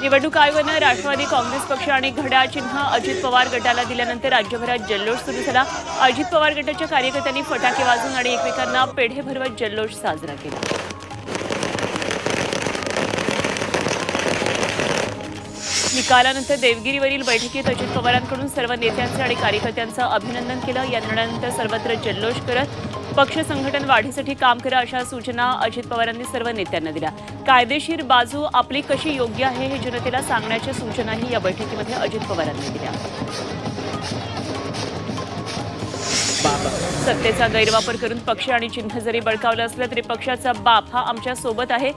निवडणूक आयोगानं राष्ट्रवादी काँग्रेस पक्ष आणि घड्याळ चिन्ह अजित पवार गटाला दिल्यानंतर राज्यभरात जल्लोष सुरू झाला. अजित पवार गटाच्या कार्यकर्त्यांनी फटाके वाजून आणि एकमेकांना पेढे भरवत जल्लोष साजरा केला. निकालानंतर देवगिरीवरील बैठकीत अजित पवारांकडून सर्व नेत्यांचं आणि कार्यकर्त्यांचं अभिनंदन केलं. या निर्णयानंतर सर्वत्र जल्लोष करत पक्ष संघटन वाढीसाठी काम करा अशा सूचना अजित पवारांनी सर्व नेत्यांना दिल्या. कायदेशीर बाजू आपली कशी योग्य आहे हे जनतेला सांगण्याच्या सूचनाही या बैठकीमध्ये अजित पवारांनी दिल्या. सत्तेचा गैरवापर करून पक्ष आणि चिन्ह जरी बळकावलं असलं तरी पक्षाचा बाप हा आमच्यासोबत आहे.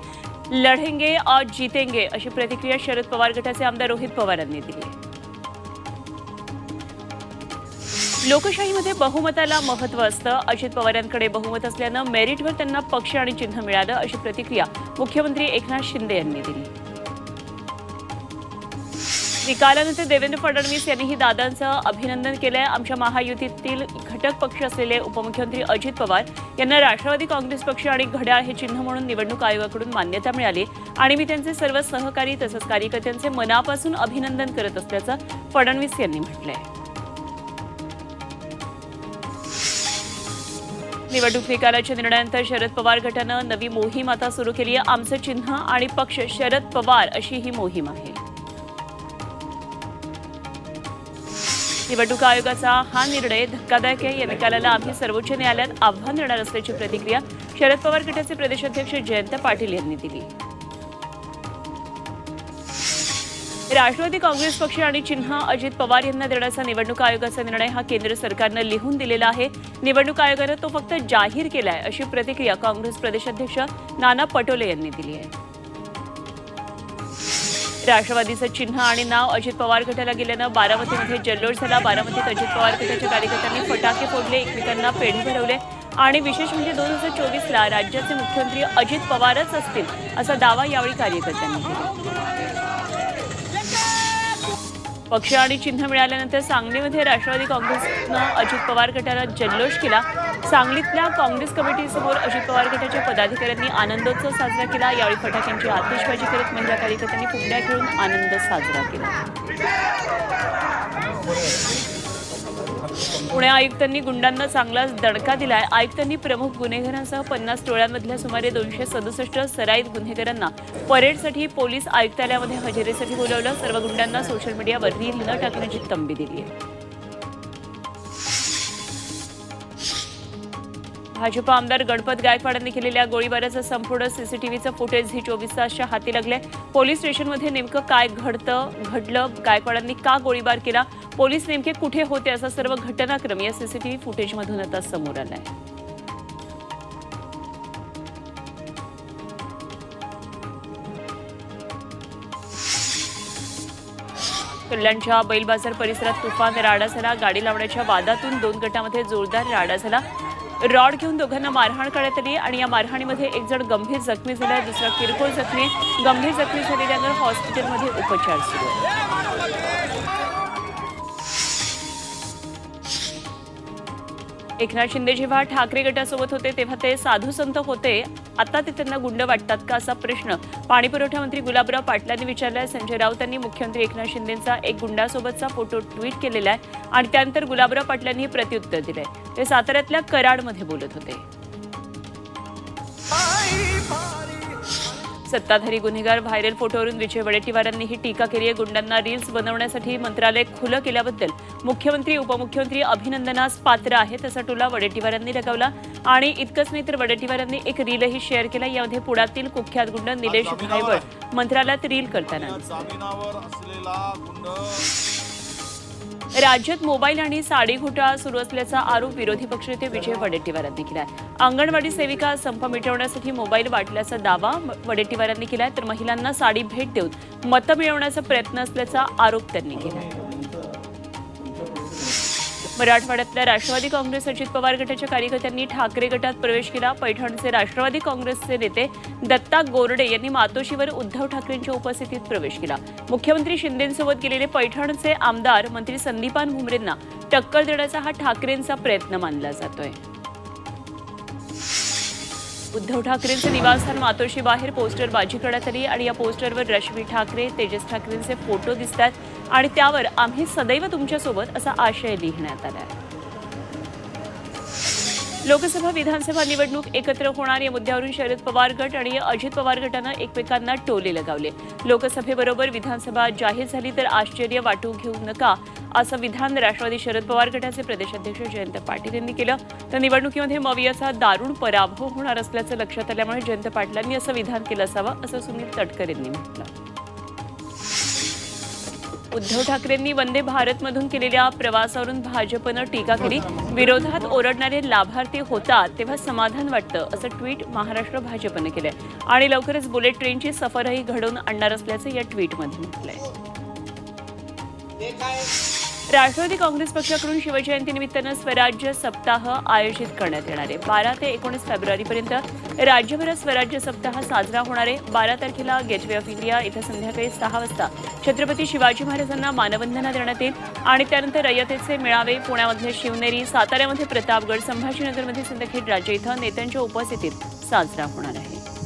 लढेंगे और जीतेंगे अशी प्रतिक्रिया शरद पवार गटाचे आमदार रोहित पवारांनी दिली. लोकशाहीमध्ये बहुमताला महत्त्व असतं. अजित पवारांकडे बहुमत असल्यानं मेरिटवर त्यांना पक्ष आणि चिन्ह मिळालं अशी प्रतिक्रिया मुख्यमंत्री एकनाथ शिंदे यांनी दिली. निकालानंतर देवेंद्र फडणवीस यांनीही दादांचं अभिनंदन केलंय. आमच्या महायुतीतील घटक पक्ष असलेले उपमुख्यमंत्री अजित पवार यांना राष्ट्रवादी काँग्रेस पक्ष आणि घड्याळ हे चिन्ह म्हणून निवडणूक आयोगाकडून मान्यता मिळाली. आणि मी त्यांचे सर्व सहकारी तसंच कार्यकर्त्यांचे मनापासून अभिनंदन करत असल्याचं फडणवीस यांनी म्हटलंय. निवडणूक निकालाच्या निर्णयानंतर शरद पवार गटानं नवी मोहीम आता सुरू केली आहे. आमचं चिन्ह आणि पक्ष शरद पवार अशी ही मोहीम आहे. निवडणूक आयोगाचा हा निर्णय धक्कादायक आहे. या निकालाला आम्ही सर्वोच्च न्यायालयात आव्हान देणार असल्याची प्रतिक्रिया शरद पवार गटाचे प्रदेशाध्यक्ष जयंत पाटील यांनी दिली. राष्ट्रवादी काँग्रेस पक्ष आणि चिन्ह अजित पवार यांना देण्याचा निवडणूक आयोगाचा निर्णय हा केंद्र सरकारनं लिहून दिलेला आहे. निवडणूक आयोगानं तो फक्त जाहीर केलाय अशी प्रतिक्रिया काँग्रेस प्रदेशाध्यक्ष नाना पटोले यांनी दिली आहे. राष्ट्रवादीचं चिन्ह आणि नाव अजित पवार गटाला गेल्यानं बारामतीमध्ये जल्लोष झाला. बारामतीत अजित पवार गटाच्या कार्यकर्त्यांनी फटाके फोडले एकमेकांना पेढे भरवले आणि विशेष म्हणजे दोन हजार चोवीसला राज्याचे मुख्यमंत्री अजित पवारच असतील असा दावा यावेळी कार्यकर्त्यांनी केला. पक्ष आणि चिन्ह मिळाल्यानंतर सांगलीमध्ये राष्ट्रवादी काँग्रेसनं अजित पवार गटाला जल्लोष केला. सांगलीतल्या काँग्रेस कमिटीसमोर अजित पवार गटाच्या पदाधिकाऱ्यांनी आनंदोत्सव साजरा केला. यावेळी फटाक्यांची आतिषबाजी करत महिला कार्यकर्त्यांनी फुगड्या खेळून आनंद साजरा केला. पुणे आयुक्तांनी गुंडांना चांगलाच दणका दिलाय. आयुक्तांनी प्रमुख गुन्हेगारांसह पन्नास टोळ्यांमधल्या सुमारे दोनशे सदुसष्ट सराईत गुन्हेगारांना परेडसाठी पोलीस आयुक्तालयामध्ये हजेरीसाठी बोलावलं. सर्व गुंडांना सोशल मीडियावर रील न टाकण्याची तंबी दिली आहे. भाजपा आमदार गणपत गायकवाड यांनी केलेल्या गोळीबाराचं संपूर्ण सीसीटीव्हीचं फुटेज ही चोवीस तासच्या हाती लागले पोलीस स्टेशनमध्ये नेमकं काय घडतं घडलं गायकवाडांनी का गोळीबार केला? पोलीस नेमके कुठे होते असा सर्व घटनाक्रम या सीसीटीव्ही फुटेजमधून आता समोर आलाय. कल्याणच्या बैलबाजार परिसरात तुफान राडा झाला गाडी लावण्याच्या वादातून दोन गटामध्ये जोरदार राडा झाला रॉड घेऊन दोघांना मारहाण करण्यात आली आणि या मारहाणीमध्ये एक जण गंभीर जखमी झाला दुसरा किरकोळ जखमी. गंभीर जखमी झालेल्यावर हॉस्पिटलमध्ये उपचार सुरू. एकनाथ शिंदे जेव्हा ठाकरे गटासोबत होते तेव्हा ते साधू संत होते. आता ते त्यांना गुंड वाटतात का असा प्रश्न पाणीपुरवठा मंत्री गुलाबराव पाटलांनी विचारलाय. संजय राऊत यांनी मुख्यमंत्री एकनाथ शिंदेचा एक गुंडासोबतचा फोटो ट्विट केलेला आहे आणि त्यानंतर गुलाबराव पाटलांनी हे प्रत्युत्तर दिलंय. ते साताऱ्यातल्या कराडमध्ये बोलत होते. सत्ताधारी गुन्हेगार व्हायरल फोटोवरून विजय वडेट्टीवारांनी ही टीका केली आहे. गुंडांना रील्स बनवण्यासाठी मंत्रालय खुलं केल्याबद्दल मुख्यमंत्री उपमुख्यमंत्री अभिनंदनास पात्र आहेत असा टोला वडेट्टीवारांनी लगावला. आणि इतकंच नाही तर वडेट्टीवारांनी एक रीलही शेअर केला. यामध्ये पुण्यातील कुख्यात गुंड निलेश घायवळ मंत्रालयात रील करताना. राज्यात मोबाईल आणि साडी घोटाळा सुरू असल्याचा आरोप विरोधी पक्षनेते विजय वडेट्टीवारांनी केलाय. अंगणवाडी सेविका संप मिटवण्यासाठी मोबाईल वाटल्याचा दावा वडेट्टीवारांनी केलाय. तर महिलांना साडी भेट देऊन मतं मिळवण्याचा प्रयत्न असल्याचा आरोप त्यांनी केला मराठवाड्यातल्या राष्ट्रवादी काँग्रेस अजित पवार गटाच्या कार्यकर्त्यांनी ठाकरे गटात प्रवेश केला. पैठणचे राष्ट्रवादी काँग्रेसचे नेते दत्ता गोरडे यांनी मातोशीवर उद्धव ठाकरेंच्या उपस्थितीत प्रवेश केला. मुख्यमंत्री शिंदेंसोबत गेलेले पैठणचे आमदार मंत्री संदीपान भुमरेंना टक्कर देण्याचा हा ठाकरेंचा प्रयत्न मानला जातोय. उद्धव ठाकरेंचे निवासस्थान मातोशी बाहेर पोस्टरबाजी करण्यात आली आणि या पोस्टरवर रश्मी ठाकरे तेजस ठाकरेंचे फोटो दिसतात आणि त्यावर आम्ही सदैव तुमच्यासोबत असा आशय लिहिण्यात आला आहे लोकसभा विधानसभा निवडणूक एकत्र होणार या मुद्द्यावरून शरद पवार गट आणि अजित पवार गटानं एकमेकांना टोले लगावले. लोकसभेबरोबर विधानसभा जाहीर झाली तर आश्चर्य वाटू घेऊ नका असं विधान राष्ट्रवादी शरद पवार गटाचे प्रदेशाध्यक्ष जयंत पाटील यांनी केलं. तर निवडणुकीमध्ये मवियाचा दारुण पराभव होणार असल्याचं लक्षात आल्यामुळे जयंत पाटलांनी असं विधान केलं असावं असं सुनील तटकर यांनी म्हटलं. उद्धव ठाकरेंनी वंदे भारतमधून केलेल्या प्रवासावरून भाजपनं टीका केली. विरोधात ओरडणारे लाभार्थी होतात तेव्हा समाधान वाटतं असं ट्विट महाराष्ट्र भाजपनं केलंय. आणि लवकरच बुलेट ट्रेनची सफरही घडवून आणणार असल्याचं या ट्विटमध्ये म्हटलंय. राष्ट्रवादी काँग्रेस पक्षाकडून शिवजयंती निमित्तानं स्वराज्य सप्ताह आयोजित करण्यात येणार आहे. बारा ते एकोणीस फेब्रुवारीपर्यंत राज्यभरात स्वराज्य सप्ताह साजरा होणार आहे. बारा तारखेला गेटवे ऑफ इंडिया इथं संध्याकाळी सहा वाजता छत्रपती शिवाजी महाराजांना मानवंदना देण्यात येईल आणि त्यानंतर रयतेचे मेळावे पुण्यामध्ये शिवनेरी साताऱ्यामध्ये प्रतापगड संभाजीनगरमध्ये सिंदखेड राज्य इथं नेत्यांच्या उपस्थितीत साजरा होणार आहे.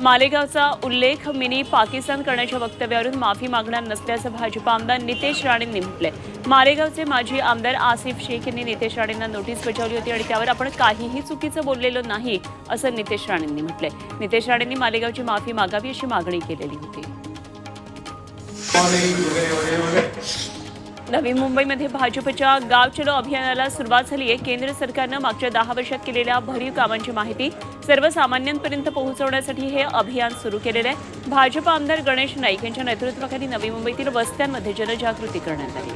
मालेगावचा उल्लेख मिनी पाकिस्तान करण्याच्या वक्तव्यावरून माफी मागणार नसल्याचं भाजप आमदार नितेश राणेंनी म्हटलंय. मालेगावचे माजी आमदार आसिफ शेख यांनी नितेश राणेंना नोटीस बजावली होती आणि त्यावर आपण काहीही चुकीचं बोललेलो नाही असं नितेश राणेंनी म्हटलंय. नितेश राणेंनी मालेगावची माफी मागावी अशी मागणी केलेली होती. नवी मुंबईमध्ये भाजपच्या गाव चलो अभियानाला सुरुवात झाली आहे. केंद्र सरकारनं मागच्या दहा वर्षात केलेल्या भरीव कामांची माहिती सर्वसामान्यांपर्यंत पोहोचवण्यासाठी हे अभियान सुरू केलेलं आहे. भाजप आमदार गणेश नाईक यांच्या नेतृत्वाखाली नवी मुंबईतील वस्त्यांमध्ये जनजागृती करण्यात आली.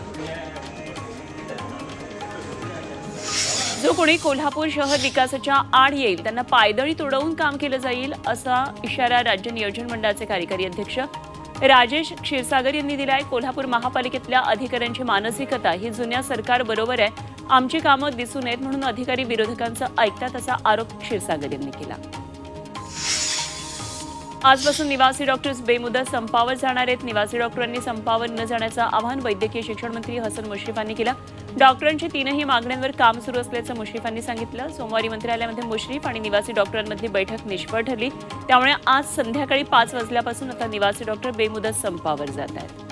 जो कोणी कोल्हापूर शहर विकासाच्या आड येईल त्यांना पायदळी तोडवून काम केलं जाईल असा इशारा राज्य नियोजन मंडळाचे कार्यकारी अध्यक्ष राजेश क्षीरसागर यांनी दिलाय कोल्हापूर महापालिकेतल्या अधिकाऱ्यांची मानसिकता. ही जुन्या सरकार बरोबर आहे. आमची कामं दिसून येत म्हणून अधिकारी विरोधकांचं ऐकतात असा आरोप क्षीरसागर यांनी केला. आजपासून निवासी डॉक्टर्स बेमुदत संपावर जाणार आहेत. निवासी डॉक्टरांनी संपावर न जाण्याचं आवाहन वैद्यकीय शिक्षण मंत्री हसन मुश्रीफांनी केलं. डॉक्टरांची तीनही मागण्यांवर काम सुरू असल्याचं मुश्रीफांनी सांगितलं. सोमवारी मंत्रालयामध्ये मुश्रीफ आणि निवासी डॉक्टरांमधली बैठक निष्फळ ठरली. त्यामुळे आज संध्याकाळी पाच वाजल्यापासून आता निवासी डॉक्टर बेमुदत संपावर जात आहेत.